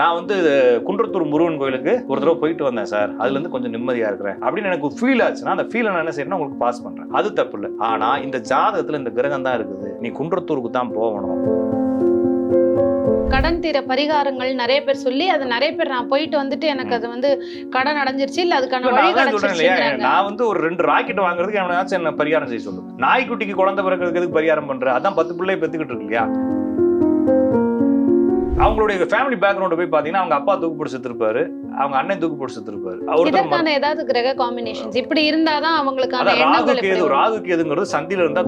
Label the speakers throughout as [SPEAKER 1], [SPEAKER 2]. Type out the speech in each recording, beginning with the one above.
[SPEAKER 1] நான் வந்து குன்றத்தூர் முருகன் கோயிலுக்கு ஒரு தடவை போயிட்டு வந்தேன் சார். அதுல இருந்து கொஞ்சம் நிம்மதியா இருக்கிறேன். அப்படின்னு எனக்கு ஃபீல் ஆச்சுன்னா அந்த ஃபீலை நான் என்ன செய்யணும் உங்களுக்கு பாஸ் பண்றேன். அது தப்பு இல்லை. ஆனா இந்த ஜாதகத்துல இந்த கிரகம் தான் இருக்குது. நீ குன்றத்தூருக்கு தான் போகணும்.
[SPEAKER 2] கடன் தீர பரிகாரங்கள் நிறைய பேர் சொல்லி அது நிறைய பேர் நான் போயிட்டு வந்துட்டு எனக்கு அது வந்து கடன் அடைஞ்சிருச்சு இல்ல அதுக்கான வழி கிடைச்சிருச்சுங்கிறாங்க.
[SPEAKER 1] நான் வந்து ஒரு ரெண்டு ராக்கெட் வாங்குறதுக்கு எவனாச்சும் என்ன பரிகாரம் செய்ய சொல்லு. நாய்க்குட்டிக்கு குழந்தை பிறக்கிறதுக்கு பரிகாரம் பண்ற? அதான் பத்து பிள்ளை பெத்துக்கிட்டு இருக்கு இல்லையா? அவங்களுடைய ஃபேமிலி பேக்ரவுண்ட் போய் பாத்தீங்கன்னா அவங்க அப்பா தூக்கு பிடிச்சி செத்துருப்பாரு. அவங்க அண்ணன் தூக்கு பிடிச்சி செத்துருப்பாரு.
[SPEAKER 2] இதற்கான ஏதாவது கிரக காம்பினேஷன்ஸ் இப்படி இருந்தாதான் அவங்களுக்கான
[SPEAKER 1] அதான் ராகு கேது? ராகு கேதுங்கிறது சந்தில இருந்தா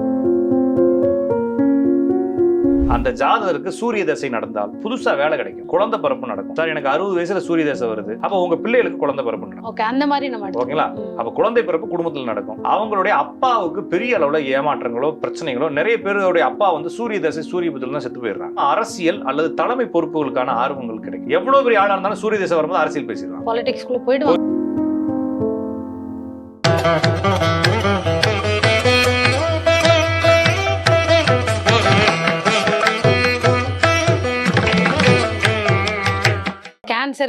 [SPEAKER 1] அந்த ஜாதகருக்கு சூரிய தசை நடந்தால் புதுசா வேலை கிடைக்கும். குழந்தை பிறப்பு நடக்கும். சார் எனக்கு அறுபது வயசுல சூரிய தசை வருது. அப்ப உங்க பிள்ளைகளுக்கு குழந்தை பிறப்பு நடக்கும்.
[SPEAKER 2] ஓகே அந்த மாதிரி நம்ம.
[SPEAKER 1] ஓகேங்களா. அப்ப குழந்தை பிறப்பு குடும்பத்துல நடக்கும். அவங்களுடைய அப்பாவுக்கு பெரிய அளவுல ஏமாற்றங்களோ பிரச்சனைகளோ நிறைய பேருடைய அப்பா வந்து சூரிய தசை சூரிய புத்தில தான் செத்து போயிடுறாங்க. அரசியல் அல்லது தலைமை பொறுப்புகளுக்கான ஆர்வங்கள் கிடைக்கும். எவ்வளவு பெரிய ஆளா இருந்தாலும் சூரிய தசை வரும்போது அரசியல் பேசிடுவாங்க
[SPEAKER 2] பாலிடிக்ஸ் குள்ள போயிடுவாங்க.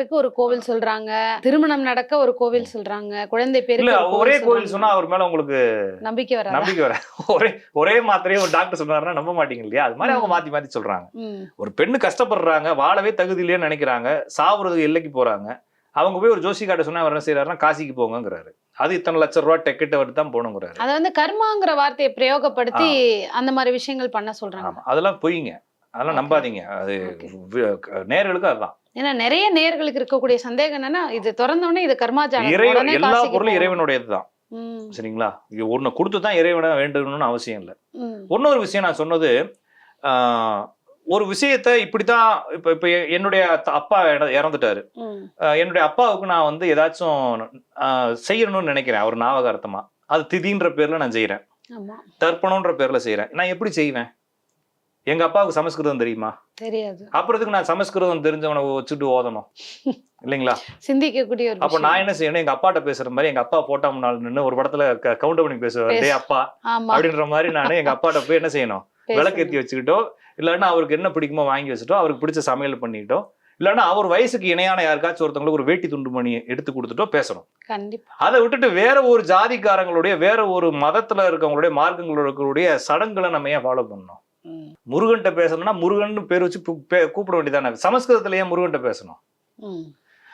[SPEAKER 2] கேன்சருக்கு ஒரு கோவில் சொல்றாங்க திருமணம் நடக்க ஒரு கோவில் சொல்றாங்க குழந்தை பேருக்கு ஒரு சொல்றாங்க.
[SPEAKER 1] சொன்னா அவர் மேல உங்களுக்கு
[SPEAKER 2] நம்பிக்கை வராது?
[SPEAKER 1] நம்பிக்கை வர ஒரே ஒரே மாத்திரையே ஒரு டாக்டர் சொன்னாருன்னா நம்ப மாட்டீங்க இல்லையா? அது மாதிரி அவங்க மாத்தி மாத்தி சொல்றாங்க. ஒரு பெண்ணு கஷ்டப்படுறாங்க வாழவே தகுதி இல்லைன்னு நினைக்கிறாங்க சாவுறது எல்லைக்கு போறாங்க. அவங்க போய் ஒரு ஜோசிக்காட்ட சொன்னா அவர் என்ன செய்யறாருன்னா காசிக்கு போங்கங்கிறாரு. அது இத்தனை லட்சம் ரூபாய் டெக்கெட்டை விட்டு தான் போகணுங்கிறாரு.
[SPEAKER 2] அத வந்து கர்மாங்கிற வார்த்தையை பிரயோகப்படுத்தி அந்த மாதிரி விஷயங்கள் பண்ண சொல்றாங்க.
[SPEAKER 1] அதெல்லாம் பொய்ங்க. அதெல்லாம். நம்பாதீங்க. அது நேர்களுக்கு அதுதான்.
[SPEAKER 2] ஏன்னா நிறைய நேர்களுக்கு இருக்கக்கூடிய சந்தேகம் என்னன்னா இது திறந்த உடனே இது கர்மாஜாலம்
[SPEAKER 1] இறைவன் எல்லா பொருளும். இறைவனுடையது தான் சரிங்களா? இது ஒண்ணு கொடுத்து தான் இறைவனை வேண்டணும்னு அவசியம் இல்லை. இன்னொரு விஷயம் நான் சொன்னது ஒரு விஷயத்த இப்படித்தான் இப்ப இப்ப என்னுடைய அப்பா இற- இறந்துட்டாரு. என்னுடைய அப்பாவுக்கு நான் வந்து ஏதாச்சும் செய்யணும்னு நினைக்கிறேன் அவர் ஞாபகார்த்தமா. அது திதின்ற பேர்ல நான் செய்யறேன் தர்ப்பணம்ன்ற பேர்ல செய்யறேன் நான் எப்படி செய்வேன்? எங்க அப்பாவுக்கு சமஸ்கிருதம் தெரியுமா?
[SPEAKER 2] தெரியாது.
[SPEAKER 1] அப்புறத்துக்கு நான் சமஸ்கிருதம் தெரிஞ்சவனை வச்சுட்டு ஓதணும். இல்லைங்களா?
[SPEAKER 2] சிந்திக்கக்கூடிய
[SPEAKER 1] அப்ப. நான் என்ன செய்யணும்? எங்க அப்பாட்ட பேசுற மாதிரி எங்க அப்பா போட்டா நின்று ஒரு படத்துல கவுண்ட் பண்ணி பேசுவார்.
[SPEAKER 2] பேசு.
[SPEAKER 1] டேய் அப்பா அப்படின்ற மாதிரி நான் எங்க அப்பாட்ட போய் என்ன செய்யணும். விளக்கேத்தி வச்சுக்கிட்டோ இல்லைன்னா அவருக்கு என்ன பிடிக்குமோ வாங்கி வச்சுட்டோ அவருக்கு பிடிச்ச சமையல் பண்ணிக்கிட்டோ இல்லைன்னா அவர் வயசுக்கு இணையான யாருக்காச்சும் ஒருத்தவங்களுக்கு ஒரு வேட்டி துண்டு மணி எடுத்து கொடுத்துட்டோ பேசணும்.
[SPEAKER 2] கண்டிப்பா.
[SPEAKER 1] அதை விட்டுட்டு வேற ஒரு ஜாதிக்காரங்களுடைய வேற ஒரு மதத்துல இருக்கவங்களுடைய மார்க்கங்களோட இருக்கக்கூடிய சடங்குகளை நம்ம ஏன் ஃபாலோ பண்ணணும்?
[SPEAKER 2] ம்,
[SPEAKER 1] முருகன்ட்ட பேசணும்னா முருகன் பேர் வச்சு கூப்பிட வேண்டியதானே? சமஸ்கிருதத்துல ஏன் முருகன்ட்ட பேசணும்?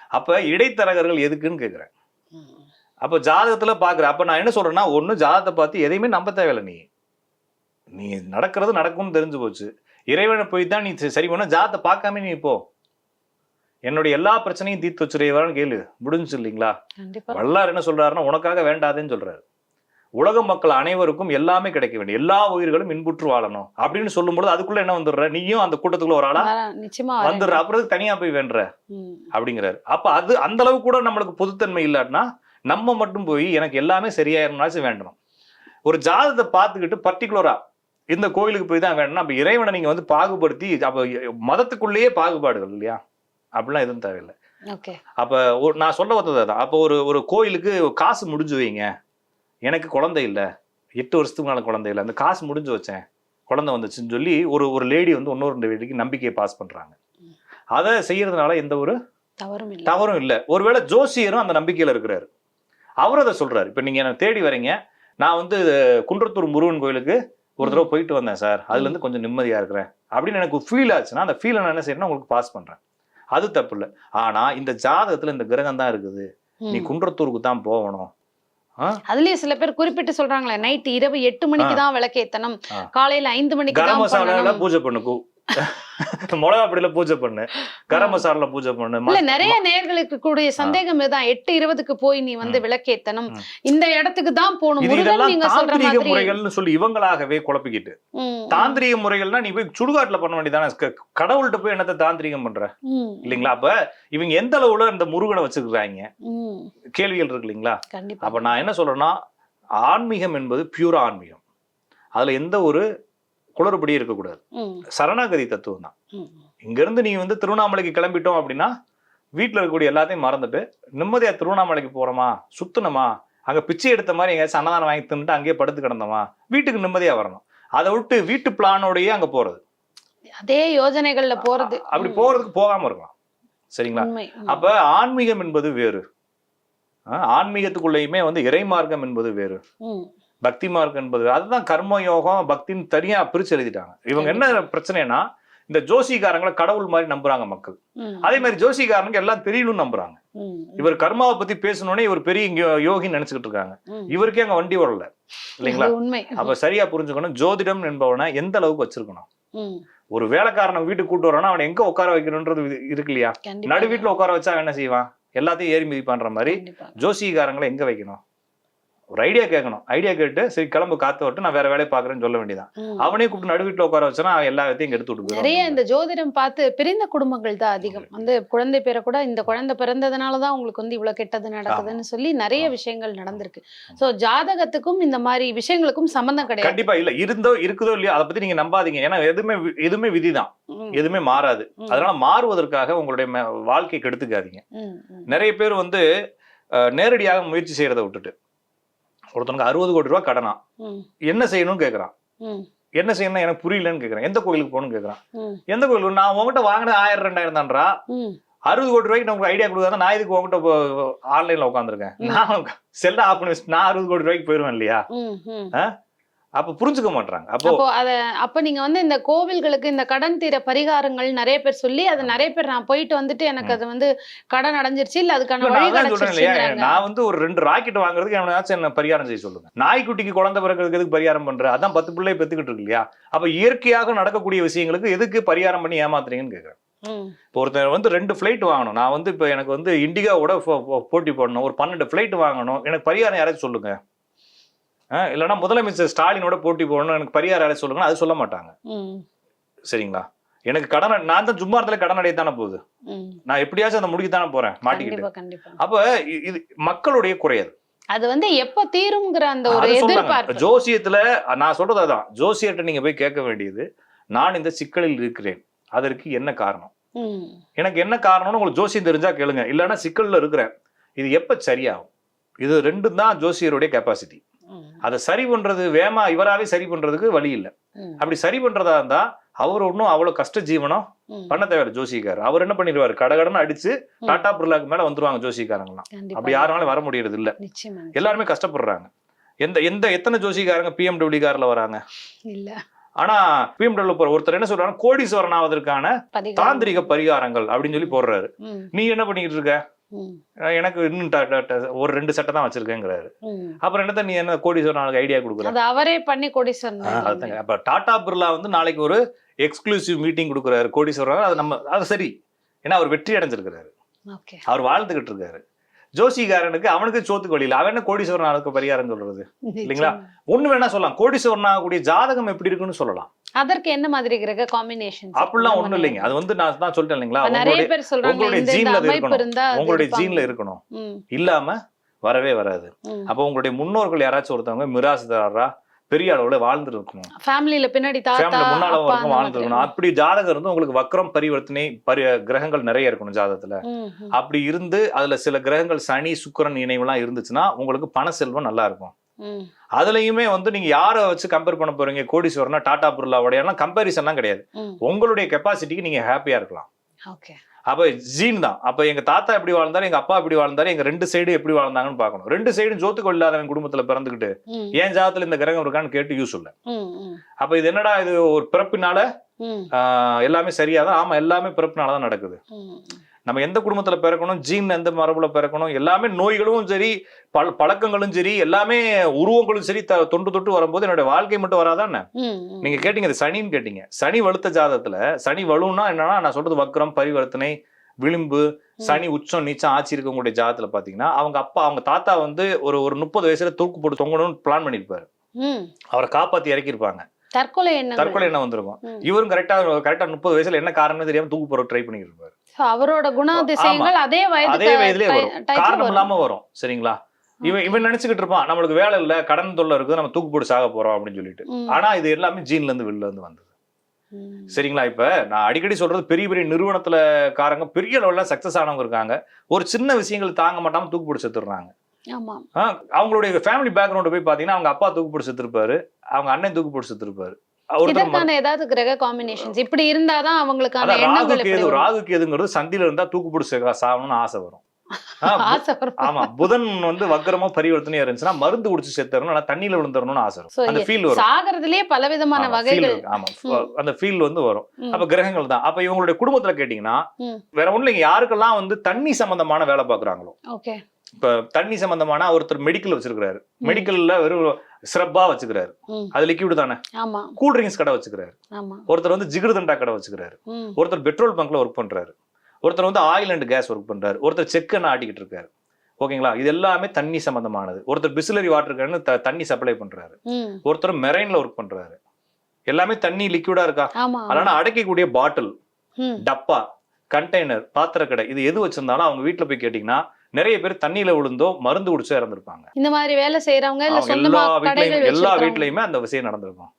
[SPEAKER 1] அப்ப இடைத்தரகர்கள் எதுக்குன்னு கேக்குறேன். அப்ப ஜாதகத்துல பாக்குற அப்ப நான் என்ன சொல்றேன்னா ஒண்ணு ஜாதகத்தை பார்த்து எதையுமே நம்ப தேவையில்ல நீ. நீ நடக்கிறது நடக்கும்னு தெரிஞ்சு போச்சு. இறைவனை போய் தான் நீ சரி- பண்ண. ஜாதகத்தை பார்க்காம நீ போ. என்னுடைய எல்லா பிரச்சனையும் தீர்த்து வச்சுருவான்னு கேளு. முடிஞ்சு இல்லைங்களா? வல்லார் என்ன சொல்றாருன்னா உனக்காக வேண்டாதேன்னு சொல்றாரு. உலக மக்கள் அனைவருக்கும் எல்லாமே கிடைக்க வேண்டும் எல்லா உயிர்களும் இன்புற்று வாழணும். அப்படின்னு சொல்லும்போது அதுக்குள்ள என்ன வந்துடுற? நீயும் அந்த கூட்டத்துக்குள்ள ஒரு ஆளா. வந்துடுற. அப்புறம் தனியா போய் வேண்டுற? அப்படிங்கிறாரு. அப்ப அது அந்த அளவு கூட நம்மளுக்கு பொதுத்தன்மை இல்லாட்டினா நம்ம மட்டும் போய் எனக்கு எல்லாமே சரியாயிருந்தாச்சும் வேண்டணும். ஒரு ஜாதகத்தை பார்த்துக்கிட்டு பர்டிகுலரா இந்த கோயிலுக்கு போய் தான் வேணும் அப்ப இறைவனை நீங்க வந்து பாகுபடுத்தி அப்ப மதத்துக்குள்ளேயே பாகுபாடுகள் இல்லையா? அப்படிலாம் எதுவும் தேவையில்லை. அப்ப நான் சொல்ல வந்தது அதான். அப்போ ஒரு ஒரு கோயிலுக்கு காசு முடிஞ்சு வைங்க. எனக்கு குழந்தை இல்லை. எட்டு வருஷத்துக்கு மேல குழந்தை இல்லை. அந்த காசு முடிஞ்சு வச்சேன். குழந்தை வந்துச்சுன்னு சொல்லி ஒரு ஒரு லேடி வந்து இன்னொரு ரெண்டு வீட்டுக்கு நம்பிக்கையை பாஸ் பண்றாங்க. அதை செய்யறதுனால எந்த ஒரு
[SPEAKER 2] தவறும் இல்லை.
[SPEAKER 1] தவறும் இல்லை. ஒருவேளை ஜோசியரும் அந்த நம்பிக்கையில இருக்கிறாரு. அவர் அதை சொல்றாரு. இப்ப நீங்க என்ன தேடி வரீங்க. நான் வந்து குன்றத்தூர் முருகன் கோயிலுக்கு ஒரு தடவை போயிட்டு வந்தேன் சார். அதுல இருந்து கொஞ்சம் நிம்மதியா இருக்கிறேன். அப்படின்னு எனக்கு ஃபீல் ஆச்சுன்னா அந்த ஃபீலை நான் என்ன செய்யணும் உங்களுக்கு பாஸ் பண்றேன். அது தப்பு இல்லை. ஆனா இந்த ஜாதகத்துல இந்த கிரகம் தான் இருக்குது. நீ. குன்றத்தூருக்கு தான் போகணும்.
[SPEAKER 2] அதுலயும் சில பேர் குறிப்பிட்டு சொல்றாங்களே நைட் இரவு எட்டு மணிக்கு தான் விளக்கேத்தணும்.
[SPEAKER 1] ஆ.
[SPEAKER 2] காலையில ஐந்து மணிக்கு தான்
[SPEAKER 1] பூஜை பண்ணு கு- மிளகா பொடியில பூஜை பண்ணு கரம் மசாலால பூஜை பண்ணு
[SPEAKER 2] இல்ல நிறைய நேர்களுக்கு கூடிய சந்தேகம் இதுதான் எட்டு இருபதுக்கு போய் நீ வந்து விளக்கேத்தணும்.
[SPEAKER 1] ம்.
[SPEAKER 2] இந்த இடத்துக்கு தான் போகணும். நீங்க சொல்ற மாதிரி.
[SPEAKER 1] முறைகள்னு சொல்லி இவங்களாகவே குழப்பிக்கிட்டு. தாந்திரீக முறைகள்னா நீ போய் சுடுகாட்டுல பண்ண வேண்டியதானே? கடவுள்கிட்ட போய் என்னத்த தாந்திரீகம் பண்ற? இல்லைங்களா? அப்ப இவங்க எந்த அளவுல இந்த முருகனை வச்சிருக்காங்க
[SPEAKER 2] ம்,
[SPEAKER 1] கேள்விகள் இருக்கு இல்லைங்களா? அப்ப நான் என்ன சொல்றேன்னா ஆன்மீகம் என்பது பியூர் ஆன்மீகம். அதுல எந்த ஒரு குளறுபடி இருக்கக்கூடாது. சரணாகதி தத்துவம் தான்.
[SPEAKER 2] ம்,
[SPEAKER 1] இங்க இருந்து நீ வந்து திருவண்ணாமலைக்கு கிளம்பிட்டோம் அப்படின்னா வீட்டுல இருக்கக்கூடிய எல்லாத்தையும் மறந்துட்டு நிம்மதியா திருவண்ணாமலைக்கு போறோமா? சுத்தணுமா? அங்க பிச்சை எடுத்த மாதிரி எங்கேயாச்சும் அன்னதானம் வாங்கி தின்னுட்டு அங்கேயே படுத்து கிடந்தோமா? வீட்டுக்கு நிம்மதியா வரணும். அதை விட்டு வீட்டு பிளானோடயே அங்க போறது.
[SPEAKER 2] அதே யோஜனைகள்ல போறது.
[SPEAKER 1] அப்படி போறதுக்கு போகாம இருக்கலாம். சரிங்களா. அப்ப ஆன்மீகம் என்பது வேறு. ஆன்மீகத்துக்குள்ளேயுமே வந்து இறை மார்க்கம் என்பது வேறு. பக்தி மார்க்கம் என்பது. அதுதான் கர்ம யோகம் பக்தின்னு தனியா பிரிச்சு எழுதிட்டாங்க. இவங்க என்ன பிரச்சனைனா இந்த ஜோசிகாரங்களை கடவுள் மாதிரி நம்புறாங்க மக்கள். அதே மாதிரி ஜோசிகாரனுக்கு எல்லாம் தெரியணும்னு நம்புறாங்க. இவர் கர்மாவை பத்தி பேசணுன்னே இவர் பெரிய யோகின்னு நினைச்சுக்கிட்டு இருக்காங்க. இவருக்கே அங்க வண்டி ஓடல. இல்லைங்களா? அப்ப சரியா புரிஞ்சுக்கணும். ஜோதிடம் என்பவனை எந்த அளவுக்கு வச்சிருக்கணும். ஒரு வேலைக்காரனை வீட்டுக்கு கூட்டு வரோம்னா அவனை எங்க உட்கார வைக்கணும்ன்றது இருக்கு இல்லையா? நடு வீட்டுல உட்கார வச்சா அவன் என்ன செய்வான்? எல்லாத்தையும் ஏறி மிதிப்பான்ற மாதிரி ஜோசிகாரங்களை எங்க வைக்கணும்? ஒரு ஐடியா கேட்கணும். ஐடியா கேட்டு சரி கிளம்பு காத்து விட்டு நான் வேற வேலையை பாக்குறேன்னு சொல்ல வேண்டியதான். அவனே கூப்பிட்டு நடு வீட்டுல உட்கார வச்சனா அவன் எல்லா வேத்தையும் இங்க எடுத்து விட்டு
[SPEAKER 2] நிறைய. இந்த ஜோதிடம் பார்த்து பிரிந்த குடும்பங்கள் தான் அதிகம். வந்து குழந்தை பேரை கூட இந்த குழந்தை பிறந்ததுனால தான் உங்களுக்கு வந்து இவ்வளவு கெட்டது நடக்குதுன்னு சொல்லி நிறைய. விஷயங்கள் நடந்திருக்கு. சோ ஜாதகத்துக்கும் இந்த மாதிரி விஷயங்களுக்கும் சம்பந்தம் கிடையாது.
[SPEAKER 1] கண்டிப்பா இல்ல. இருந்தோ இருக்குதோ இல்லையோ அதை பத்தி நீங்க நம்பாதீங்க. ஏன்னா எதுவுமே எதுவுமே விதிதான். எதுவுமே மாறாது. அதனால மாறுவதற்காக உங்களுடைய வாழ்க்கையை கெடுத்துக்காதீங்க. நிறைய பேர் வந்து நேரடியாக முயற்சி செய்யறதை விட்டுட்டு. ஒருத்தனுக்கு அறுபது கோடி ரூபாய் கடனா. என்ன செய்யணும்னு கேக்குறான்
[SPEAKER 2] ம்.
[SPEAKER 1] என்ன செய்யணும் எனக்கு புரியலன்னு கேக்குறான் எந்த கோயிலுக்கு போகணும்னு கேக்குறான். எந்த கோயிலுக்கு நான் உங்ககிட்ட வாங்கினது ஆயிரம் ரெண்டாயிரம் தான்றா. அறுபது கோடி ரூபாய்க்கு உங்களுக்கு ஐடியா கொடுக்காத நான் இதுக்கு உங்ககிட்ட ஆன்லைன்ல உட்காந்துருக்கேன். நான் செல்ல பண்ணி வச்சுட்டு நான் அறுபது கோடி ரூபாய்க்கு போயிருவேன் இல்லையா.
[SPEAKER 2] ம்.
[SPEAKER 1] அப்ப புரிஞ்சுக்க மாட்டாங்க அப்போ
[SPEAKER 2] அத அப்ப நீங்க வந்து இந்த கோவில்களுக்கு இந்த கடன் தீர பரிகாரங்கள் நிறைய பேர் சொல்லி அது நிறைய பேர் நான் போயிட்டு வந்துட்டு எனக்கு அது வந்து கடன் அடைஞ்சிருச்சு இல்ல அதுக்கான வழி
[SPEAKER 1] நான் வந்து ஒரு ரெண்டு ராக்கெட் வாங்குறதுக்கு எவனாச்சும் என்ன பரிகாரம் செய்ய சொல்லுங்க. நாய்க்குட்டிக்கு குழந்தை பிறக்கிறதுக்கு எதுக்கு பரிகாரம் பண்ற? அதான் பத்து பிள்ளை பெத்துக்கிட்டு இருக்கு இல்லையா? அப்ப இயற்கையாக நடக்கக்கூடிய விஷயங்களுக்கு எதுக்கு பரிகாரம் பண்ணி ஏமாத்துறீங்கன்னு கேக்குறேன். இப்போ ஒருத்தர் வந்து ரெண்டு ஃபிளைட் வாங்கணும். நான் வந்து இப்போ எனக்கு வந்து இண்டிகாவோட போட்டி போடணும். ஒரு பன்னெண்டு ஃபிளைட் வாங்கணும். எனக்கு பரிகாரம் யாராச்சும் சொல்லுங்க. இல்லைன்னா முதலமைச்சர் ஸ்டாலினோட போட்டி போடணும் எனக்கு பரிகாரம் யாராச்சும் சொல்லுங்கன்னா அது சொல்ல மாட்டாங்க. சரிங்களா? எனக்கு கடன் நான் தான் சும்மா இடத்துல கடன் அடைய தானே போகுது. நான் எப்படியாச்சும் அந்த முடிக்க தானே போறேன் மாட்டிக்கிட்டு. அப்ப இது மக்களுடைய குறையாது
[SPEAKER 2] அது. வந்து எப்ப தீரும்ங்கிற அந்த ஒரு
[SPEAKER 1] அது.
[SPEAKER 2] எதிர்பார்ப்பு.
[SPEAKER 1] ஜோசியத்துல நான் சொல்றது அதான். ஜோசியர்கிட்ட நீங்க போய் கேட்க வேண்டியது நான் இந்த சிக்கலில் இருக்கிறேன். அதற்கு என்ன காரணம். எனக்கு என்ன காரணம்னு உங்களுக்கு ஜோசியம் தெரிஞ்சா கேளுங்க. இல்லைன்னா சிக்கல்ல இருக்கிறேன். இது எப்ப சரியாகும்? இது ரெண்டும் தான் ஜோசியருடைய கெப்பாசிட்டி. அதை சரி பண்றது வேமா இவராவே சரி பண்றதுக்கு வழி இல்லை. அப்படி சரி பண்றதா இருந்தா அவர் ஒன்றும் அவ்வளவு கஷ்ட ஜீவனம். பண்ண தேவையில்ல ஜோசிக்கார் அவர் என்ன பண்ணிடுவாரு கடகடன்னு அடிச்சு
[SPEAKER 2] ம்.
[SPEAKER 1] டாடா பிர்லாக்கு மேல வந்துருவாங்க ஜோசிக்காரங்களாம். அப்படி யாருனாலும் வர முடியறது இல்ல எல்லாருமே கஷ்டப்படுறாங்க எந்த எந்த எத்தனை ஜோசிக்காரங்க பிஎம்டபிள்யூ கார்ல வராங்க
[SPEAKER 2] இல்ல
[SPEAKER 1] ஆனா பிஎம்டபிள்யூ போற ஒருத்தர் என்ன சொல்றாங்க கோடீஸ்வரன் ஆவதற்கான. தாந்திரிக பரிகாரங்கள் அப்படின்னு சொல்லி போடுறாரு. நீ என்ன பண்ணிக்கிட்டு இருக்க எனக்கு இன்னும் ஒரு ரெண்டு சட்டை தான் வச்சிருக்கேங்கிறாரு. அப்புறம் என்னத்த நீ என்ன கோடீஸ்வரன் ஆளுக்கு ஐடியா கொடுக்குற?
[SPEAKER 2] அவரே பண்ணி கோடீஸ்வரன்.
[SPEAKER 1] அப்ப டாடா பிர்லா வந்து நாளைக்கு ஒரு எக்ஸ்க்ளூசிவ் மீட்டிங் கொடுக்குறாரு கோடீஸ்வரன் அது நம்ம அது சரி. ஏன்னா அவர் வெற்றி அடைஞ்சிருக்கிறாரு. அவர் வாழ்ந்துகிட்டு இருக்காரு. ஜோசிகாரனுக்கு அவனுக்கு சோத்துக்கு வழியில் அவன் என்ன கோடீஸ்வரன் ஆளுக்கு பரிகாரம் சொல்றது? இல்லைங்களா? ஒண்ணு வேணா சொல்லலாம். கோடீஸ்வரன் ஆகக்கூடிய ஜாதகம் எப்படி இருக்குன்னு சொல்லலாம்.
[SPEAKER 2] அதற்கு என்ன மாதிரி கிரக காம்பினேஷன்
[SPEAKER 1] அப்படிலாம் ஒண்ணும் இல்லைங்க. அது வந்து நான் தான் சொல்லிட்டேன் இல்லைங்களா? உங்களுடைய ஜீன்ல இருக்கணும். உங்களுடைய. ஜீன்ல இருக்கணும். இல்லாம வரவே வராது. அப்போ உங்களுடைய முன்னோர்கள் யாராச்சும் ஒருத்தவங்க மிராசுதாரா பெரிய அளவுல வாழ்ந்துருக்கணும்.
[SPEAKER 2] ஃபேமிலில பின்னாடி தாத்தா
[SPEAKER 1] ஃபேமிலி முன்னால வரைக்கும்
[SPEAKER 2] அந்த
[SPEAKER 1] வாழ்ந்துருக்கணும்.
[SPEAKER 2] மாதிரி.
[SPEAKER 1] அப்படி ஜாதகம் இருந்து உங்களுக்கு வக்ரம் பரிவர்த்தனை பரி கிரகங்கள் நிறைய இருக்கணும் ஜாதகத்துல. அப்படி இருந்து அதுல சில கிரகங்கள் சனி சுக்கிரன் இணைவுலாம் இருந்துச்சுன்னா உங்களுக்கு பண செல்வம் நல்லா இருக்கும். அதுலயுமே வந்து நீங்க யாரை வச்சு கம்பேர் பண்ண போறீங்க? கோடீஸ்வரனா டாடா பிர்லாவோடையெல்லாம் கம்பேரிசன்லாம் கிடையாது.
[SPEAKER 2] ம்.
[SPEAKER 1] உங்களுடைய கெப்பாசிட்டிக்கு நீங்க ஹாப்பியா இருக்கலாம். அப்ப ஜீன் தான். அப்ப எங்க தாத்தா எப்படி வாழ்ந்தாரு எங்க அப்பா எப்படி வாழ்ந்தாரு எங்க ரெண்டு சைடு எப்படி வாழ்ந்தாங்கன்னு பார்க்கணும். ரெண்டு சைடும் ஜோத்துக்கு இல்லாதவன் குடும்பத்துல பிறந்துக்கிட்டு ஏன் ஜாதத்துல இந்த கிரகம் இருக்கான்னு கேட்டு யூஸ் இல்ல அப்ப இது என்னடா இது ஒரு பிறப்பினால? எல்லாமே சரியாதான். ஆமா எல்லாமே பிறப்பினால தான் நடக்குது. நம்ம எந்த குடும்பத்துல பிறக்கணும் ஜீன் எந்த மரபுல பிறக்கணும் எல்லாமே நோய்களும் சரி பழ பழக்கங்களும் சரி எல்லாமே உருவங்களும் சரி த- தொண்டு தொட்டு வரும்போது என்னோட வாழ்க்கை மட்டும் வராதானே. நீங்க கேட்டீங்க இது சனின்னு கேட்டீங்க. சனி வலுத்த ஜாதகத்துல சனி வலுன்னா என்னன்னா நான் சொல்றது வக்ரம் பரிவர்த்தனை விளிம்பு சனி உச்சம் நீச்சம் ஆட்சி இருக்கவங்களுடைய ஜாதகத்துல பாத்தீங்கன்னா அவங்க அப்பா அவங்க தாத்தா வந்து ஒரு ஒரு முப்பது வயசுல தூக்கு போட்டு தொங்கணும்னு பிளான் பண்ணிருப்பாரு. அவரை காப்பாத்தி இறக்கியிருப்பாங்க
[SPEAKER 2] தற்கொலை எண்ணங்கள்.
[SPEAKER 1] தற்கொலை என்ன வந்திருக்கும். இவரும் கரெக்டா கரெக்டா முப்பது வயசுல என்ன காரணம்னு தெரியாம தூக்கு போற ட்ரை பண்ணிட்டு இருப்பாரு.
[SPEAKER 2] அவரோட குணாதிசயங்கள் அதே வயது
[SPEAKER 1] அதே வயதுலயே வரும். காரணம். இல்லாம வரும். சரிங்களா? இவன் இவன் நினைச்சுக்கிட்டு இருப்பான் நம்மளுக்கு வேலை இல்ல கடன் தொல்லை இருக்குது நம்ம தூக்கு போட்டு சாக போறோம் அப்படின்னு சொல்லிட்டு. ஆனா இது எல்லாமே ஜீன்ல இருந்து வெளில இருந்து வந்தது. சரிங்களா? இப்ப நான் அடிக்கடி சொல்றது பெரிய பெரிய நிறுவனத்துல காரங்க பெரிய லெவல்ல சக்சஸ் ஆனவங்க இருக்காங்க. ஒரு சின்ன விஷயங்கள் தாங்க மாட்டாம தூக்கு போட்டு செத்துடுறாங்க அவங்களுடைய ஃபேமிலி பேக்ரவுண்ட் போய் பாத்தீங்கன்னா அவங்க அப்பா தூக்கு போட்டு செத்துருப்பாரு அவங்க அண்ணன் தூக்கு போட்டு செத்துருப்பாரு.
[SPEAKER 2] இதற்கான ஏதாவது கிரக காம்பினேஷன்ஸ் இப்படி இருந்தாதான் அவங்களுக்கான
[SPEAKER 1] ராகு கேது. ராகு கேதுங்கிறது சந்தில இருந்தா தூக்கு பிடிச்சி சாகணும்னு
[SPEAKER 2] ஆசை வரும்.
[SPEAKER 1] ஆமா புதன் வந்து வக்கரமா பரிவர்த்தனையா இருந்துச்சுன்னா மருந்து குடிச்சு செத்துறணும் தண்ணியில விழுந்துடணும்னு ஆசை வரும். அந்த ஃபீல் வரும்.
[SPEAKER 2] பல விதமான வகைகள்.
[SPEAKER 1] ஆமா அந்த ஃபீல் வந்து வரும். அப்ப கிரகங்கள் தான். அப்ப இவங்களுடைய குடும்பத்துல கேட்டீங்கன்னா. வேற ஒண்ணும் இல்லைங்க. யாருக்கெல்லாம் வந்து தண்ணி சம்பந்தமான வேலை பாக்குறாங்களோ
[SPEAKER 2] ஓகே
[SPEAKER 1] இப்ப தண்ணி சம்பந்தமான ஒருத்தர் மெடிக்கல் வச்சிருக்காரு மெடிக்கல்ல வெறும் சிறப்பா வச்சுக்கிறாரு. அது லிக்விட் தானே? கூல் ட்ரிங்க்ஸ் கடை வச்சுக்கிறாரு. ஒருத்தர் வந்து ஜிகிருதண்டா கடை வச்சுக்கிறாரு. ஒருத்தர் பெட்ரோல் பங்க்ல ஒர்க் பண்றாரு. ஒருத்தர் வந்து ஆயில் அண்ட் கேஸ் ஒர்க் பண்றாரு. ஒருத்தர் செக்கன்னு ஆட்டிக்கிட்டு இருக்காரு. ஓகேங்களா இது எல்லாமே தண்ணி சம்பந்தமானது. ஒருத்தர் பிசிலரி வாட்டர் கேன்னு த- தண்ணி சப்ளை பண்றாரு. ஒருத்தர் மெரைன்ல ஒர்க் பண்றாரு. எல்லாமே தண்ணி லிக்விடா இருக்கா? அதனால அடைக்கக்கூடிய பாட்டில் டப்பா கண்டெய்னர் பாத்திரக்கடை இது எது வச்சிருந்தாலும் அவங்க வீட்டுல போய் கேட்டீங்கன்னா நிறைய பேர் தண்ணியில விழுந்தோ மருந்து குடிச்சோ இறந்திருப்பாங்க.
[SPEAKER 2] இந்த மாதிரி வேலை செய்யறவங்க
[SPEAKER 1] எல்லா வீட்லயும் எல்லா வீட்லயுமே அந்த விஷயம் நடந்திருக்கும்.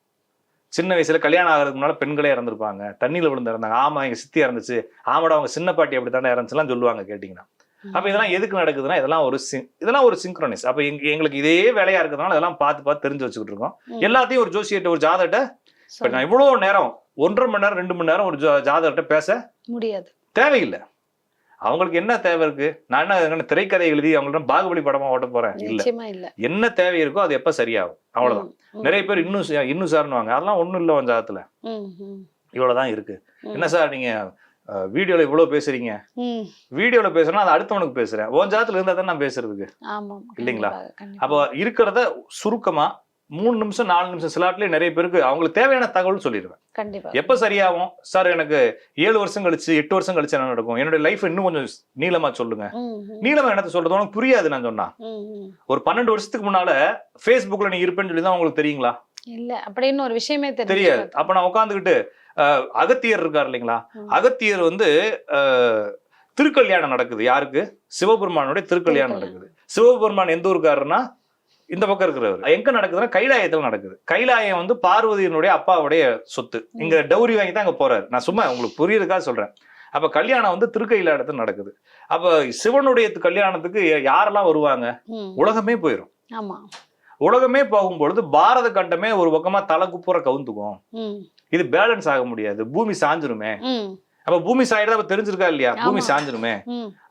[SPEAKER 1] சின்ன வயசுல கல்யாணம் ஆகிறதுக்கு முன்னால பெண்களே இறந்திருப்பாங்க. தண்ணியில விழுந்து இறந்தாங்க. ஆமா எங்க சித்தி இறந்துச்சு. ஆமாடா அவங்க சின்ன பாட்டி அப்படி தானே இறந்துச்சுலாம் சொல்லுவாங்க கேட்டீங்கன்னா. அப்ப இதெல்லாம் எதுக்கு நடக்குதுன்னா இதெல்லாம் ஒரு syn- இதெல்லாம் ஒரு சிங்க்ரோனிஸ் அப்ப எங்க எங்களுக்கு இதே வேலையா இருக்கிறதுனால இதெல்லாம் பார்த்து பார்த்து தெரிஞ்சு வச்சுக்கிட்டு இருக்கோம். எல்லாத்தையும் ஒரு ஜோசியர்கிட்ட ஒரு இப்ப
[SPEAKER 2] சொல்ல
[SPEAKER 1] நான் இவ்வளவு நேரம் ஒன்றரை மணி நேரம் ரெண்டு மணி நேரம் ஒரு ஜா- ஜாதகர்கிட்ட பேச
[SPEAKER 2] முடியாது.
[SPEAKER 1] தேவையில்லை. அவங்களுக்கு என்ன தேவை இருக்கு? நான் என்ன திரைக்கதை எழுதி அவங்கள்ட்ட பாகுபலி படமா ஓட்ட போறேன்? இல்ல.
[SPEAKER 2] இல்ல.
[SPEAKER 1] என்ன தேவை இருக்கோ அது எப்ப சரியாகும்? அவ்வளவுதான். நிறைய பேர் இன்னும் இன்னும் சார்னுவாங்க அதெல்லாம் ஒண்ணும் இல்ல
[SPEAKER 2] ம், ம்,
[SPEAKER 1] இவ்வளவுதான் இருக்கு. என்ன சார் நீங்க வீடியோல இவ்வளவு பேசுறீங்க? வீடியோல பேசுறேன்னா அது அடுத்தவனுக்கு பேசுறேன். உன் ஜாதத்துல இருந்தா தான் நான் பேசுறதுக்கு? இல்லைங்களா? அப்போ இருக்கிறத சுருக்கமா மூணு நிமிஷம் நாலு நிமிஷம் சிலாட்லயே நிறைய பேருக்கு அவங்களுக்கு தேவையான தகவல் சொல்லிடுவேன்.
[SPEAKER 2] கண்டிப்பா.
[SPEAKER 1] எப்ப சரியாகும்? சார் எனக்கு ஏழு வருஷம் கழிச்சு எட்டு வருஷம் கழிச்சு என்ன நடக்கும்? என்னோட லைஃப் இன்னும் கொஞ்சம் நீளமா சொல்லுங்க. நீளமா என்னத்த சொல்றது? உனக்கு புரியாது நான் சொன்னா. ஒரு பன்னெண்டு வருஷத்துக்கு முன்னால Facebookல நீ இருப்பேன்னு சொல்லி தான் உங்களுக்கு தெரியுங்களா?
[SPEAKER 2] இல்ல அப்படின்னு ஒரு விஷயமே
[SPEAKER 1] தெரியாது. அப்ப நான் உட்காந்துக்கிட்டு அகத்தியர் இருக்கார் இல்லைங்களா. அகத்தியர் வந்து திருக்கல்யாணம் நடக்குது. யாருக்கு? சிவபெருமானுடைய திருக்கல்யாணம்
[SPEAKER 2] திருக்கல்யாணம்.
[SPEAKER 1] நடக்குது. சிவபெருமான் எந்த ஊருக்காருன்னா இந்த பக்கம் இருக்கிறவர். எங்க நடக்குதுன்னா கைலாயத்துல நடக்குது. கைலாயம் வந்து பார்வதியினுடைய அப்பாவுடைய சொத்து. இங்க டௌரி வாங்கி தான் அங்க போறாரு. நான் சும்மா உங்களுக்கு புரியுறதுக்காக சொல்றேன். அப்ப கல்யாணம் வந்து திருக்கைலாயத்துல நடக்குது. அப்ப சிவனுடைய கல்யாணத்துக்கு யாரெல்லாம் வருவாங்க? உலகமே போயிடும்
[SPEAKER 2] ஆமா.
[SPEAKER 1] உலகமே போகும்பொழுது பாரத கண்டமே ஒரு பக்கமா தலை குப்புற கவுந்துக்கும். இது பேலன்ஸ் ஆக முடியாது. பூமி சாஞ்சிருமே. அப்ப பூமி சாயிடுதா அப்ப தெரிஞ்சிருக்கா இல்லையா? பூமி. சாஞ்சிருமே.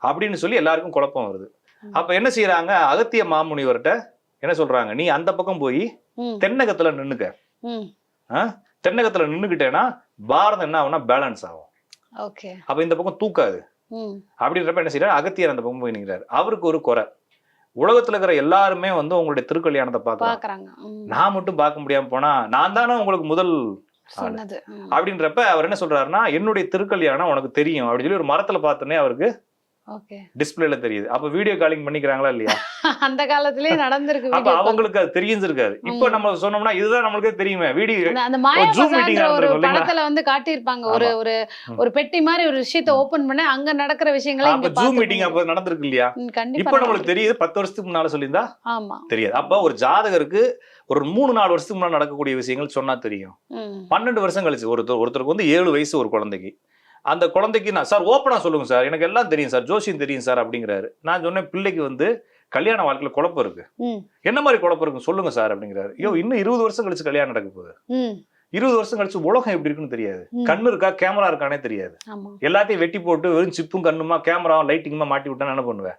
[SPEAKER 1] அப்படின்னு சொல்லி எல்லாருக்கும் குழப்பம் வருது. அப்ப என்ன செய்யறாங்க அகத்திய மாமுனிவர்கிட்ட என்ன சொல்றாங்க? நீ அந்த பக்கம் போய் தென்னகத்துல நின்னுக்க. தென்னகத்துல நின்னுக்கிட்டேன்னா பாரதம் என்ன ஆகும்னா பேலன்ஸ் ஆகும். அப்ப இந்த பக்கம் தூக்காது. அப்படின்றப்ப என்ன செய்யறாரு அகத்தியர் அந்த பக்கம் போய் நிற்கிறாரு அவருக்கு ஒரு குறை. உலகத்துல இருக்கிற எல்லாருமே வந்து உங்களுடைய திருக்கல்யாணத்தை
[SPEAKER 2] பாக்குறாங்க
[SPEAKER 1] நான் மட்டும் பார்க்க முடியாம போனா நான் தானே உங்களுக்கு முதல் அப்படின்றப்ப அவர் என்ன சொல்றாருன்னா என்னுடைய திருக்கல்யாணம் உனக்கு தெரியும். அப்படின்னு சொல்லி ஒரு மரத்துல பார்த்தோன்னே அவருக்கு டிஸ்பிளேல தெரியுது. அப்ப வீடியோ காலிங் பண்ணிக்கிறாங்களா இல்லையா?
[SPEAKER 2] அந்த காலத்திலேயே நடந்திருக்கு
[SPEAKER 1] அப்ப. அவங்களுக்கு அது தெரிஞ்சிருக்காரு இப்ப. நம்ம சொன்னோம்னா இதுதான் நம்மளுக்கே தெரியுமே. வீடியோ
[SPEAKER 2] அந்த- மாயாபசான்ற ஒரு? படத்துல வந்து காட்டியிருப்பாங்க. ஒரு ஒரு. ஒரு பெட்டி மாதிரி ஒரு விஷயத்த ஓபன் பண்ண அங்க நடக்கிற விஷயங்களை
[SPEAKER 1] அப்ப ஜூம் மீட்டிங் அப்ப நடந்திருக்கு இல்லையா? இப்ப நம்மளுக்கு. தெரியுது பத்து வருஷத்துக்கு முன்னால சொல்லியிருந்தா?
[SPEAKER 2] ஆமா.
[SPEAKER 1] தெரியாது. அப்ப ஒரு ஜாதகருக்கு ஒரு மூணு நாலு வருஷத்துக்கு முன்னாடி நடக்கக்கூடிய விஷயங்கள் சொன்னா தெரியும். பன்னெண்டு வருஷம் கழிச்சு ஒருத்தர் ஒருத்தருக்கு வந்து ஏழு வயசு ஒரு குழந்தைக்கு. அந்த குழந்தைக்கு நான் சார் ஓப்பனா சொல்லுங்க சார். எனக்கு எல்லாம் தெரியும் சார். ஜோசியம் தெரியும் சார் அப்படிங்கிறாரு. நான் சொன்னேன் பிள்ளைக்கு வந்து கல்யாண வாழ்க்கையில குழப்பம் இருக்கு. என்ன மாதிரி குழப்பம் இருக்கு? சொல்லுங்க சார் அப்படிங்கிறாரு. ஐயோ இன்னும் இருபது வருஷம் கழிச்சு கல்யாணம் நடக்க போகுது. இருபது வருஷம் கழிச்சு உலகம் எப்படி இருக்குன்னு தெரியாது. கண்ணு இருக்கா கேமரா இருக்கானே தெரியாது. எல்லாத்தையும் வெட்டி போட்டு வெறும் சிப்பும் கண்ணுமா கேமரா லைட்டிங்குமா மாட்டி விட்டா என்ன பண்ணுவேன்?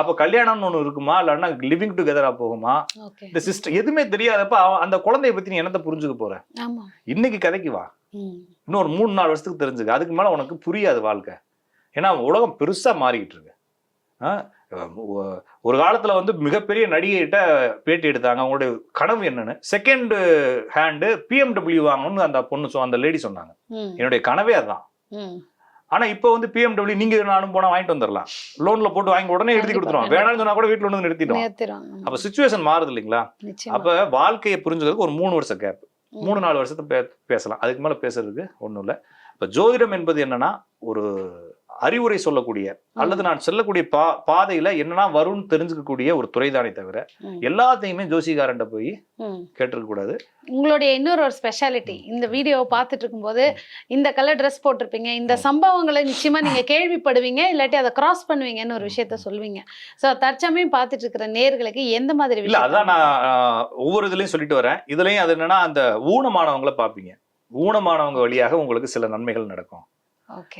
[SPEAKER 1] அப்ப கல்யாணம்னு ஒண்ணு இருக்குமா? இல்லைன்னா லிவிங் டுகெதரா போகுமா? இந்த சிஸ்டம் எதுவுமே தெரியாதப்ப அந்த குழந்தைய பத்தி நீ என்னத்த புரிஞ்சுக்க போற? இன்னைக்கு கதைக்கு வா. இன்னொரு மூணு நாலு வருஷத்துக்கு தெரிஞ்சுக்க. அதுக்கு மேல உனக்கு புரியாது வாழ்க்கை. ஏன்னா உலகம் பெருசா மாறிக்கிட்டு இருக்கு. ஒரு காலத்துல வந்து மிகப்பெரிய நடிகைகிட்ட பேட்டி எடுத்தாங்க. அவங்களுடைய கனவு என்னன்னு? செகண்ட் ஹேண்டு பிஎம்டபிள்யூ வாங்கணும்னு அந்த பொண்ணு சொ- அந்த லேடி சொன்னாங்க. என்னுடைய கனவே அதான்.
[SPEAKER 2] ம்.
[SPEAKER 1] ஆனா இப்போ வந்து பிஎம்டபிள்யூ நீங்க நானும் போனா வாங்கிட்டு வந்துடலாம் லோன்ல போட்டு வாங்கி உடனே எழுதி கொடுத்துருவோம். வேணாம்னு சொன்னா கூட வீட்டுல வந்து நிறுத்திடும் அப்ப சுச்சுவேஷன் மாறுது இல்லைங்களா. அப்ப வாழ்க்கையை புரிஞ்சுக்கிறதுக்கு ஒரு மூணு வருஷம் கேப் மூணு நாலு வருஷத்தை பேசலாம். அதுக்கு மேல பேசுறதுக்கு ஒண்ணும் இல்லை. இப்ப ஜோதிடம் என்பது என்னன்னா ஒரு அறிவுரை சொல்லக்கூடிய அல்லது நான் செல்லக்கூடிய பா பாதையில என்னெல்லாம் வரும்னு தெரிஞ்சுக்கக்கூடிய ஒரு துறைதானே தவிர. எல்லாத்தையுமே ஜோசிகாரன்ட்ட போய். கேட்டிருக்க கூடாது
[SPEAKER 2] உங்களுடைய இன்னொரு ஒரு ஸ்பெஷாலிட்டி இந்த வீடியோவை பார்த்துட்டு இருக்கும்போது இந்த கலர் ட்ரெஸ் போட்டிருப்பீங்க இந்த சம்பவங்களை நிச்சயமா நீங்க கேள்விப்படுவீங்க இல்லாட்டி அதை கிராஸ் பண்ணுவீங்கன்னு ஒரு விஷயத்த சொல்வீங்க சோ தற்சமயம் பார்த்துட்டு இருக்கிற நேர்களுக்கு எந்த மாதிரி
[SPEAKER 1] இல்ல அதான் நான் ஒவ்வொரு இதுலயும் சொல்லிட்டு வரேன். இதுலயும் அது என்னன்னா அந்த ஊனமானவங்கள பாப்பீங்க ஊனமானவங்க வழியாக உங்களுக்கு சில நன்மைகள் நடக்கும்.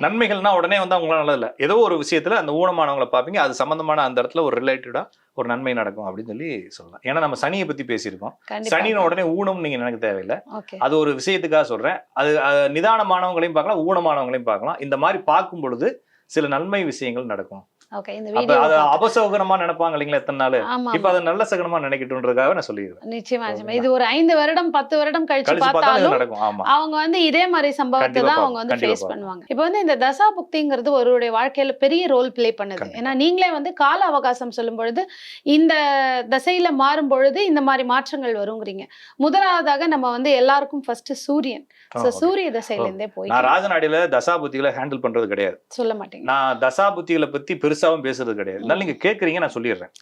[SPEAKER 1] நன்மைகள்னா உடனே வந்து அவங்களால நல்லது இல்ல ஏதோ ஒரு விஷயத்துல அந்த ஊனமானவங்களை பார்ப்பீங்க. அது சம்பந்தமான அந்த இடத்துல ஒரு ரிலேட்டடா ஒரு நன்மை நடக்கும் அப்படின்னு சொல்லி சொல்லலாம். ஏன்னா நம்ம சனியை பத்தி பேசியிருக்கோம். சனின உடனே ஊனம் நீங்க நினைக்க தேவையில்லை. அது ஒரு விஷயத்துக்காக சொல்றேன். அது அது நிதானமானவங்களையும் பார்க்கலாம் ஊனமானவங்களையும் பார்க்கலாம். இந்த மாதிரி பார்க்கும் பொழுது சில நன்மை விஷயங்கள் நடக்கும். அபசகுனமா நினைப்பாங்க இல்லைங்களா எத்தனை நாள்?
[SPEAKER 2] ஆமா
[SPEAKER 1] இப்ப அதை நல்ல சகனமா நினைக்கட்டும்ன்றதுக்காக நான் சொல்லிடுறேன்.
[SPEAKER 2] நிச்சயமா நிச்சயமா. இது ஒரு ஐந்து வருடம் பத்து வருடம் கழிச்சு பார்த்தாலும் அவங்க வந்து இதே மாதிரி சம்பவத்தை தான் அவங்க. வந்து
[SPEAKER 1] கண்டிப்பா
[SPEAKER 2] ஃபேஸ்
[SPEAKER 1] பார்ப்போம்.
[SPEAKER 2] பண்ணுவாங்க. இப்போ வந்து இந்த தசா புக்திங்கிறது ஒருவருடைய வாழ்க்கையில பெரிய ரோல் ப்ளே பண்ணுது. ஏன்னா நீங்களே வந்து கால அவகாசம் சொல்லும் பொழுது இந்த தசையில மாறும் பொழுது இந்த மாதிரி மாற்றங்கள் வருங்கிறீங்க. முதலாவதாக நம்ம வந்து எல்லாருக்கும் ஃபர்ஸ்ட் சூரியன்.
[SPEAKER 1] okay.
[SPEAKER 2] சூரிய தசையில இருந்தே போய்
[SPEAKER 1] நான் ராஜநாடியில தசாபுத்திகளை ஹேண்டில் பண்றது கிடையாது.
[SPEAKER 2] சொல்ல மாட்டீங்க.
[SPEAKER 1] நான் தசாபுத்திகளை பத்தி பெருசாவும் பேசுறது கிடையாது. இருந்தாலும் நீங்க கேக்குறீங்க நான் சொல்லிடுறேன்.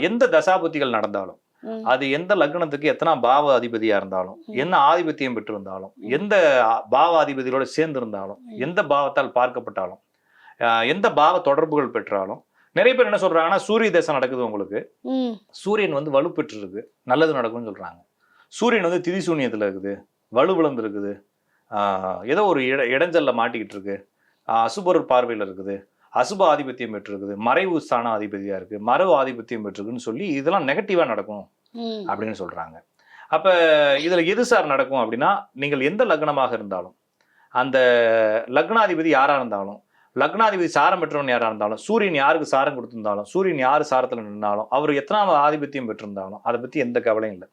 [SPEAKER 1] எந்த தசாபுத்திகள் நடந்தாலும் அது எந்த லக்னத்துக்கு எத்தனை பாவ அதிபதியா இருந்தாலும். என்ன ஆதிபத்தியம் பெற்றிருந்தாலும்
[SPEAKER 2] ம்.
[SPEAKER 1] எந்த பாவ அதிபதியோட சேர்ந்து இருந்தாலும். எந்த பாவத்தால் பார்க்கப்பட்டாலும் எந்த பாவ தொடர்புகள் பெற்றாலும் நிறைய பேர் என்ன சொல்றாங்கன்னா சூரிய தேசம் நடக்குது உங்களுக்கு. சூரியன் வந்து வலுப்பெற்று இருக்கு நல்லது நடக்கும்னு சொல்றாங்க. சூரியன் வந்து திதிசூன்யத்துல இருக்குது. வலுவிழந்து இருக்குது ஆஹ் ஏதோ ஒரு இட இடைஞ்சல்ல மாட்டிக்கிட்டு இருக்கு. அசுபர் பார்வையில் இருக்குது. அசுப ஆதிபத்தியம் பெற்றிருக்குது. மறைவு ஸ்தான அதிபதியா இருக்கு. மறைவு ஆதிபத்தியம் பெற்றிருக்குன்னு சொல்லி இதெல்லாம் நெகட்டிவா நடக்கும் அப்படின்னு சொல்றாங்க. அப்ப இதுல எது சார் நடக்கும் அப்படின்னா நீங்கள் எந்த லக்னமாக இருந்தாலும் அந்த லக்னாதிபதி யாரா இருந்தாலும் லக்னாதிபதி சாரம் பெற்றவன் யாரா இருந்தாலும் சூரியன் யாருக்கு சாரம் கொடுத்திருந்தாலும் சூரியன் யாரு சாரத்துல நின்னாலும் அவர் எத்தனாவது ஆதிபத்தியம் பெற்றிருந்தாலும் அதை பத்தி எந்த கவலையும் இல்லை.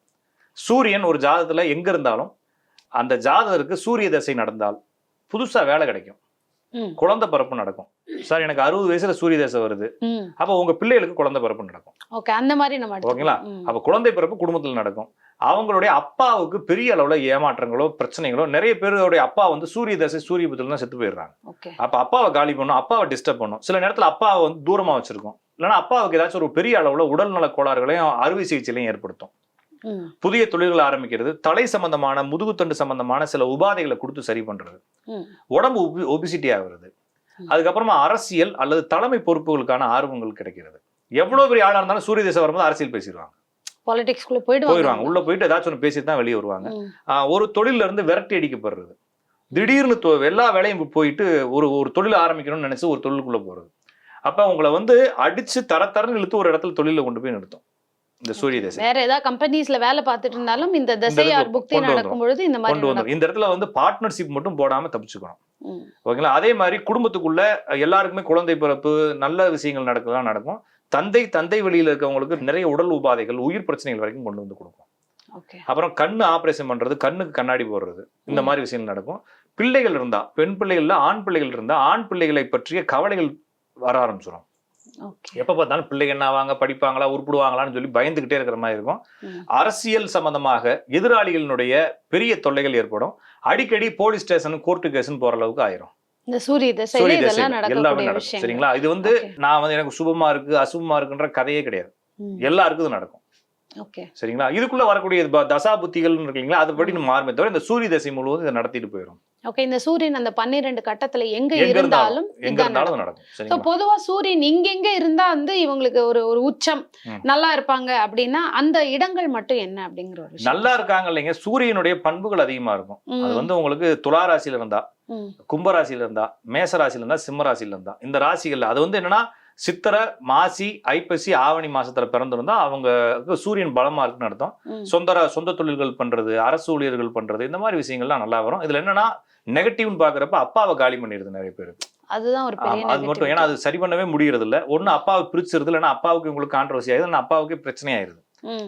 [SPEAKER 1] சூரியன் ஒரு ஜாதகத்துல எங்க இருந்தாலும் அந்த ஜாதகருக்கு சூரிய தசை நடந்தால் புதுசா வேலை கிடைக்கும். குழந்தை பிறப்பு நடக்கும். சார் எனக்கு அறுபது வயசுல சூரிய தசை வருது. அப்போ உங்க பிள்ளைகளுக்கு குழந்தை பிறப்பு நடக்கும்.
[SPEAKER 2] ஓகே அந்த மாதிரி நம்ம
[SPEAKER 1] ஓகேங்களா? அப்ப குழந்தை பிறப்பு குடும்பத்துல நடக்கும். அவங்களுடைய அப்பாவுக்கு பெரிய அளவுல ஏமாற்றங்களோ பிரச்சனைகளோ நிறைய பேருடைய அப்பா வந்து சூரிய தசை சூரிய புத்தில தான் செத்து போயிடுறாங்க. அப்ப அப்பாவை காலி பண்ணும் அப்பாவை டிஸ்டர்ப் பண்ணும். சில நேரத்துல அப்பாவை வந்து தூரமா வச்சிருக்கும். இல்லைன்னா அப்பாவுக்கு ஏதாச்சும் ஒரு பெரிய அளவுல உடல்நல கோளாறுகளையும் அறுவை சிகிச்சையிலையும் ஏற்படுத்தும். புதிய தொழில்களை ஆரம்பிக்கிறது. தலை சம்பந்தமான முதுகுத்தண்டு சம்பந்தமான சில உபாதைகளை கொடுத்து சரி பண்றது. உடம்பு ஒபிசிட்டி ஆகுறது. அதுக்கப்புறமா அரசியல் அல்லது தலைமை பொறுப்புகளுக்கான ஆர்வங்கள் கிடைக்கிறது. எவ்வளவு பெரிய ஆளா இருந்தாலும் சூரிய திசை வரும்போது அரசியல் பேசிடுவாங்க.
[SPEAKER 2] பாலிடிக்ஸ்குள்ள போயிடுவாங்க.
[SPEAKER 1] போயிடுவாங்க. உள்ள போயிட்டு ஏதாச்சும் ஒன்று பேசிட்டு தான் வெளியே வருவாங்க. ஒரு தொழில்ல இருந்து விரட்டி அடிக்கப்படுறது. திடீர்னு எல்லா வேலையும் போயிட்டு ஒரு ஒரு தொழில் ஆரம்பிக்கணும்னு நினைச்சு ஒரு தொழிலுக்குள்ள போறது. அப்ப உங்களை வந்து அடிச்சு தர தரன்னு இழுத்து ஒரு இடத்துல தொழில கொண்டு போய் நிறுத்தும். இந்த சூரிய திசை.
[SPEAKER 2] வேற ஏதாவது கம்பெனிஸ்ல வேலை பார்த்துட்டு இருந்தாலும் இந்த தசையார் புக்தி நடக்கும் பொழுது இந்த மாதிரி
[SPEAKER 1] கொண்டு வந்துடும் இந்த இடத்துல வந்து பார்ட்னர்ஷிப் மட்டும் போடாம தப்பிச்சுக்கணும். ஓகேங்களா அதே மாதிரி குடும்பத்துக்குள்ள எல்லாருக்குமே குழந்தை பிறப்பு நல்ல விஷயங்கள் நடக்கலாம் நடக்கும். தந்தை தந்தை வழியில இருக்கவங்களுக்கு நிறைய உடல் உபாதைகள் உயிர் பிரச்சனைகள் வரைக்கும் கொண்டு வந்து கொடுக்கும். அப்புறம் கண்ணு ஆபரேஷன் பண்றது கண்ணுக்கு கண்ணாடி போடுறது இந்த. மாதிரி விஷயங்கள் நடக்கும். பிள்ளைகள் இருந்தா பெண் பிள்ளைகள்ல ஆண் பிள்ளைகள் இருந்தா ஆண் பிள்ளைகளை பற்றிய கவலைகள் வர ஆரம்பிச்சிடும் எப்ப பார்த்தாலும் பிள்ளைங்க என்ன ஆவாங்க படிப்பாங்களா உருப்பிடுவாங்களான்னு சொல்லி பயந்துகிட்டே இருக்கிற மாதிரி இருக்கும். அரசியல் சம்பந்தமாக எதிராளிகளினுடைய பெரிய தொல்லைகள் ஏற்படும். அடிக்கடி போலீஸ் ஸ்டேஷன் கோர்ட்டு கேஸ்னு போற அளவுக்கு ஆயிரும்.
[SPEAKER 2] இந்த சூரிய
[SPEAKER 1] எல்லாமே நடக்கும் சரிங்களா? இது வந்து. நான் வந்து எனக்கு சுபமா இருக்கு அசுபமா இருக்குன்ற கதையே கிடையாது. எல்லாருக்கும் இது நடக்கும். சரிங்களா? இதுக்குள்ள வரக்கூடிய தசா புத்திகள் இருக்கு இல்லைங்களா அது படி நம்ம மாறுமே தவிர இந்த சூரிய தசை முழுவதும் இதை நடத்திட்டு போயிடும்
[SPEAKER 2] ஓகே இந்த சூரியன் அந்த பன்னிரெண்டு கட்டத்துல எங்க
[SPEAKER 1] எங்க
[SPEAKER 2] இருந்தாலும்
[SPEAKER 1] எங்க சரிங்களா?
[SPEAKER 2] பொதுவா சூரியன் இங்கெங்க இருந்தா வந்து இவங்களுக்கு ஒரு ஒரு உச்சம். நல்லா இருப்பாங்க அப்படின்னா அந்த இடங்கள் மட்டும் என்ன அப்படிங்கிற ஒரு
[SPEAKER 1] நல்லா இருக்காங்க இல்லைங்க. சூரியனுடைய பண்புகள் அதிகமா இருக்கும். அது வந்து உங்களுக்கு துலா ராசியில இருந்தா கும்பராசியில இருந்தா மேச ராசியில இருந்தா சிம்ம ராசியில இருந்தா இந்த ராசிகள்ல அது வந்து என்னன்னா சித்திரை மாசி ஐப்பசி ஆவணி மாசத்துல பிறந்திருந்தா அவங்க சூரியன் பலமா இருக்குன்னு அர்த்தம். சொந்த சொந்த தொழில்கள் பண்றது அரசு ஊழியர்கள் பண்றது இந்த மாதிரி விஷயங்கள்லாம் நல்லா வரும். இதுல என்னன்னா நெகட்டிவ்னு பாக்குறப்ப அப்பாவை காலி பண்ணிடுது நிறைய பேர்.
[SPEAKER 2] அதுதான் ஒரு பெரிய
[SPEAKER 1] அது மட்டும். ஏன்னா அது சரி பண்ணவே முடியறது இல்ல ஒண்ணு அப்பாவை பிரிச்சிருது இல்லைன்னா அப்பாவுக்கு உங்களுக்கு கான்ட்ரவர்சி ஆகுது இல்லைன்னா அப்பாவுக்கு பிரச்சனை ஆயிருது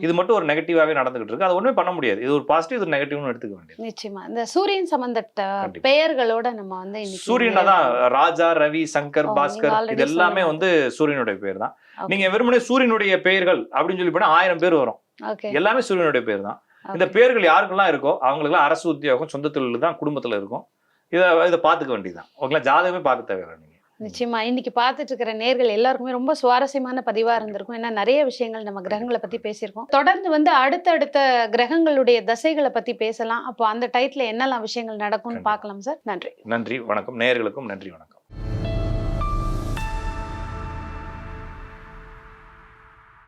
[SPEAKER 1] இது மட்டும் ஒரு நெகட்டிவாவே நடந்துகிட்டு இருக்கு. அது ஒண்ணுமே பண்ண முடியாது. இது ஒரு பாசிட்டிவ் இது நெகட்டிவ்னு எடுத்துக்க வேண்டியது.
[SPEAKER 2] நிச்சயமா. இந்த சூரியன் சம்பந்தப்பட்ட. பெயர்களோட நம்ம வந்து
[SPEAKER 1] சூரியன் தான் ராஜா ரவி சங்கர் பாஸ்கர் இது எல்லாமே. வந்து சூரியனுடைய பேர் தான். நீங்க வெறுமனே சூரியனுடைய பெயர்கள் அப்படின்னு சொல்லி போனா ஆயிரம் பேர் வரும். எல்லாமே சூரியனுடைய பேர் தான். இந்த பேர்கள் யாருக்கெல்லாம் இருக்கோ அவங்களுக்குலாம் அரசு உத்தியோகம் சொந்த தொழில் தான் குடும்பத்துல இருக்கும். இதை இதை பார்த்துக்க வேண்டியதுதான். ஓகேங்களா ஜாதகமே பார்க்க தேவையில்லை நீங்க.
[SPEAKER 2] நிச்சயமா. இன்னைக்கு பார்த்துட்டு இருக்கிற நேர்கள் எல்லாருக்குமே ரொம்ப சுவாரஸ்யமான பதிவா இருந்திருக்கும். ஏன்னா நிறைய விஷயங்கள் நம்ம கிரகங்களை பத்தி பேசியிருக்கோம். தொடர்ந்து வந்து அடுத்தடுத்த கிரகங்களுடைய தசைகளை பத்தி பேசலாம். அப்போ அந்த டயத்துல என்னெல்லாம் விஷயங்கள் நடக்கும்னு. பார்க்கலாம் சார். நன்றி.
[SPEAKER 1] நன்றி. வணக்கம். நேயர்களுக்கும் நன்றி. வணக்கம்.